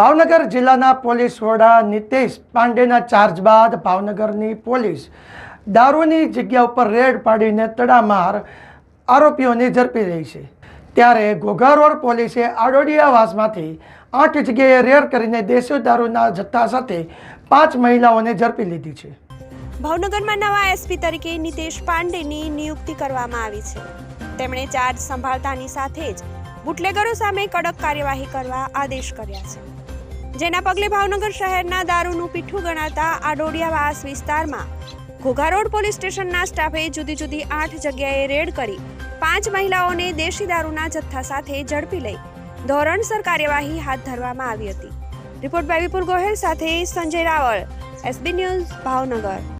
ભાવનગર જિલ્લાના પોલીસ વડા નિતેશ પાંડેના ચાર્જ બાદ ભાવનગરની પોલીસ દારૂની જગ્યા ઉપર રેડ પાડીને તડામાર આરોપીઓને ઝડપી રહી છે. ત્યારે ઘોઘા રોડ પોલીસે આડોડિયાવાસમાંથી આઠ જગ્યાએ રેડ કરીને દેશી દારૂના જથ્થા સાથે પાંચ મહિલાઓને ઝડપી લીધી છે. ભાવનગરમાં નવા એસપી તરીકે નિતેશ પાંડેની નિયુક્તિ કરવામાં આવી છે. તેમણે ચાર્જ સંભાળતાની સાથે જ બુટલેગરો સામે કડક કાર્યવાહી કરવા આદેશ કર્યા છે. જેના પગલે ભાવનગર શહેરના દારૂનું પીઠું ગણાતા આડોડિયાવાસ વિસ્તારમાં ઘોઘા રોડ પોલીસ સ્ટેશનના સ્ટાફે જુદી જુદી આઠ જગ્યાએ રેડ કરી પાંચ મહિલાઓને દેશી દારૂના જથ્થા સાથે ઝડપી લઈ ધોરણસર કાર્યવાહી હાથ ધરવામાં આવી હતી. રિપોર્ટ બાય વિપુલ ગોહેલ સાથે સંજય રાવળ એસબી ન્યૂઝ ભાવનગર.